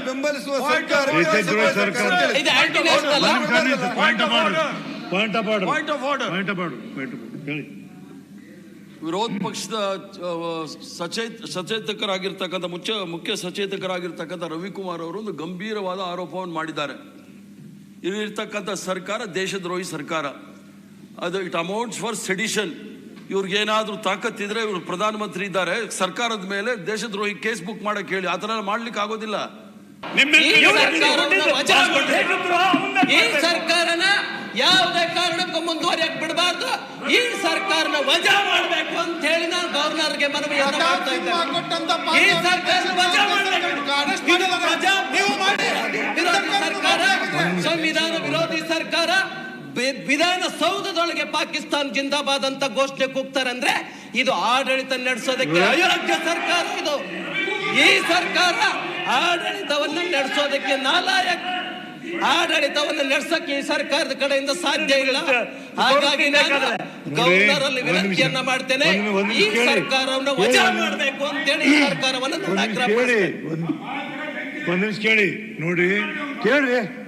ಬೆಂಬಲಿಸುವ ಸರ್ಕಾರ ಹೇಳಿ ವಿರೋಧ ಪಕ್ಷದ ಸಚೇತ ಸಚೇತ್ ಸಚೇತಕರಾಗಿರ್ತಕ್ಕಂಥ ಮುಖ್ಯ ಮುಖ್ಯ ಸಚೇತಕರಾಗಿರ್ತಕ್ಕಂಥ ರವಿಕುಮಾರ್ ಅವರು ಒಂದು ಗಂಭೀರವಾದ ಆರೋಪವನ್ನು ಮಾಡಿದ್ದಾರೆ ಇಲ್ಲಿರ್ತಕ್ಕಂಥ ಸರ್ಕಾರ ದೇಶದ್ರೋಹಿ ಸರ್ಕಾರ ಅದು ಇಟ್ ಅಮೌಂಟ್ಸ್ ಫಾರ್ ಸೆಡಿಷನ್ ಇವ್ರಿಗೇನಾದ್ರೂ ತಾಕತ್ತಿದ್ರೆ ಇವರು ಪ್ರಧಾನಮಂತ್ರಿ ಇದ್ದಾರೆ ಸರ್ಕಾರದ ಮೇಲೆ ದೇಶದ್ರೋಹಿ ಕೇಸ್ ಬುಕ್ ಮಾಡಕ್ ಹೇಳಿ ಆ ಥರ ಮಾಡ್ಲಿಕ್ಕೆ ಆಗೋದಿಲ್ಲ. ಈ ಸರ್ಕಾರವನ್ನ ವಜಾ ಮಾಡ್ಬೇಕು. ಈ ಸರ್ಕಾರನ ಯಾವುದೇ ಕಾರಣಕ್ಕೂ ಮುಂದುವರಿಯಕ್ ಬಿಡಬಾರ್ದು. ಈ ಸರ್ಕಾರನ ವಜಾ ಮಾಡಬೇಕು ಅಂತ ಹೇಳಿ ನಾನು ಗವರ್ನರ್ಗೆ ಮನವಿ ಈ ಸರ್ಕಾರ ವಜಾ ಮಾಡಬೇಕು. ಸಂವಿಧಾನ ವಿರೋಧಿ ಸರ್ಕಾರ. ವಿಧಾನಸೌಧದೊಳಗೆ ಪಾಕಿಸ್ತಾನ್ ಜಿಂದಾಬಾದ್ ಅಂತ ಘೋಷಣೆ ಕೂಗ್ತಾರಂದ್ರೆ ಇದು ಆಡಳಿತ ನಡೆಸೋದಕ್ಕೆ ಅಯೋಗ್ಯ ಸರ್ಕಾರ ಇದು. ಈ ಸರ್ಕಾರ ಆಡಳಿತವನ್ನ ನಡೆಸೋದಕ್ಕೆ ನಾಲಾಯಕ್. ಆಡಳಿತವನ್ನ ನಡೆಸಕ್ಕೆ ಈ ಸರ್ಕಾರದ ಕಡೆಯಿಂದ ಸಾಧ್ಯ ಇಲ್ಲ. ಹಾಗಾಗಿ ಗೌರ್ನರಲ್ಲಿ ವಿನಂತಿಯನ್ನ ಮಾಡ್ತೇನೆ. ಈ ಸರ್ಕಾರವನ್ನು ವಜಾ. ಮಾಡಬೇಕು ಅಂತೇಳಿ ಈ ಸರ್ಕಾರವನ್ನು ಒಂದು ನಿಮಿಷ ಕೇಳಿ ನೋಡಿ ಕೇಳಿ.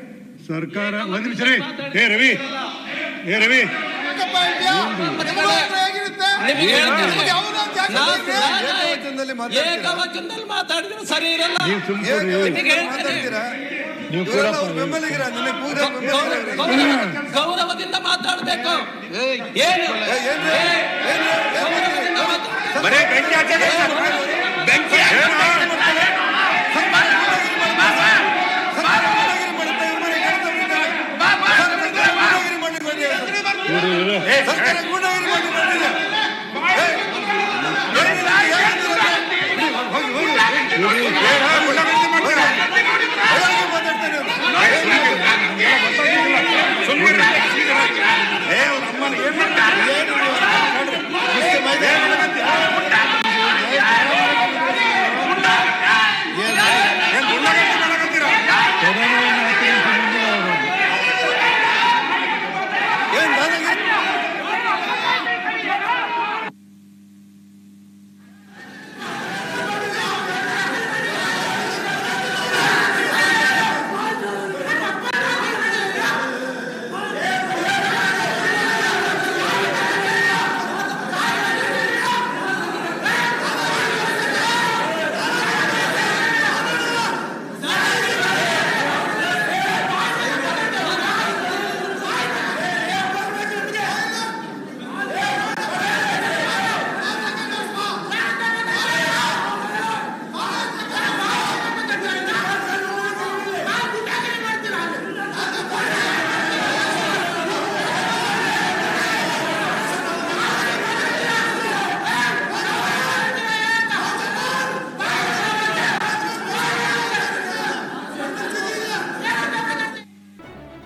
ಸರ್ಕಾರ ಒಂದು ನಿಮಿಷ ರವಿ ಏ ರವಿ ಏಕವಚನದಲ್ಲಿ ಮಾತಾಡ್ತೀರಾ? ಏಕವಚನದಲ್ಲಿ ಮಾತಾಡಿದ್ರೆ ಸರಿ ಇರಲ್ಲ ನೀವು ಸುಮ್ನೆ ಕೊಡಿ. ಬೆಂಕಿ ಹೇಳ್ತೀನಿ. ಹೋಗಿ,